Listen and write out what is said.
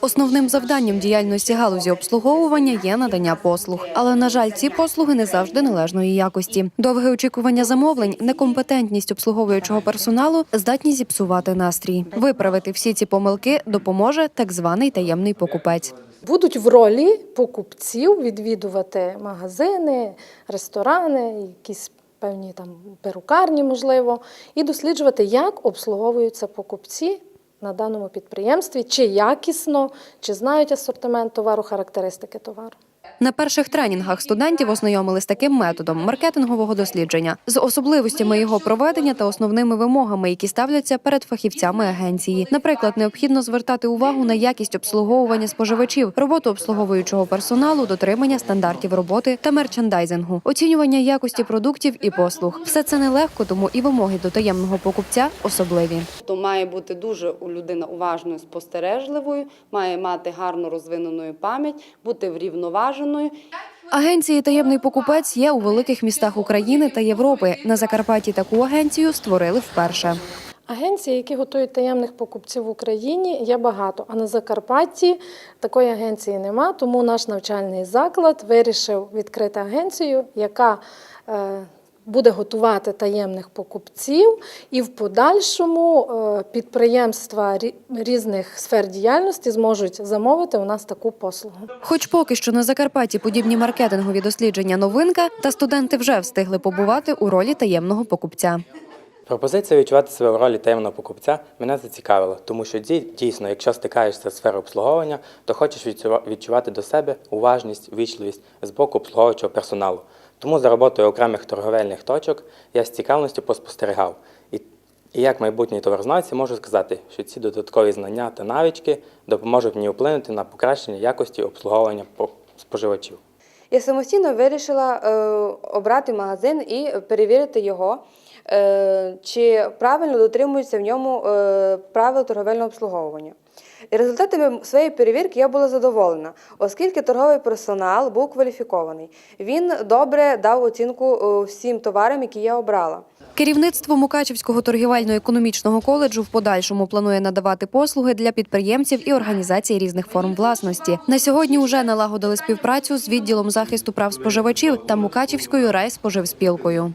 Основним завданням діяльності галузі обслуговування є надання послуг, але на жаль, ці послуги не завжди належної якості. Довге очікування замовлень, некомпетентність обслуговуючого персоналу здатні зіпсувати настрій. Виправити всі ці помилки допоможе так званий таємний покупець. Будуть в ролі покупців відвідувати магазини, ресторани, якісь певні там перукарні, можливо, і досліджувати, як обслуговуються покупці на даному підприємстві, чи якісно, чи знають асортимент товару, характеристики товару. На перших тренінгах студентів ознайомили з таким методом маркетингового дослідження з особливостями його проведення та основними вимогами, які ставляться перед фахівцями агенції. Наприклад, необхідно звертати увагу на якість обслуговування споживачів, роботу обслуговуючого персоналу, дотримання стандартів роботи та мерчендайзингу, оцінювання якості продуктів і послуг. Все це нелегко, тому і вимоги до таємного покупця особливі. То має бути дуже у людина уважною, спостережливою, має мати гарно розвинену пам'ять, бути врівноваженою. Агенції таємний покупець є у великих містах України та Європи. На Закарпатті таку агенцію створили вперше. Агенції, які готують таємних покупців в Україні, є багато. А на Закарпатті такої агенції нема, тому наш навчальний заклад вирішив відкрити агенцію, яка е, буде готувати таємних покупців, і в подальшому е, підприємства рі- різних сфер діяльності зможуть замовити у нас таку послугу. Хоч поки що на Закарпатті подібні маркетингові дослідження новинка, та студенти вже встигли побувати у ролі таємного покупця. Пропозиція відчувати себе в ролі таємного покупця мене зацікавила, тому що дійсно, якщо стикаєшся з сферою обслуговування, то хочеш відчувати до себе уважність, вічливість з боку обслуговуючого персоналу. Тому за роботою окремих торговельних точок я з цікавістю поспостерігав. І, і як майбутній товарознавці можу сказати, що ці додаткові знання та навички допоможуть мені вплинути на покращення якості обслуговування по- споживачів. Я самостійно вирішила е, обрати магазин і перевірити його, чи правильно дотримуються в ньому е, правил торговельного обслуговування. І результатами своєї перевірки я була задоволена, оскільки торговий персонал був кваліфікований. Він добре дав оцінку е, всім товарам, які я обрала. Керівництво Мукачівського торгівельно-економічного коледжу в подальшому планує надавати послуги для підприємців і організацій різних форм власності. На сьогодні вже налагодили співпрацю з відділом захисту прав споживачів та Мукачівською райспоживспілкою.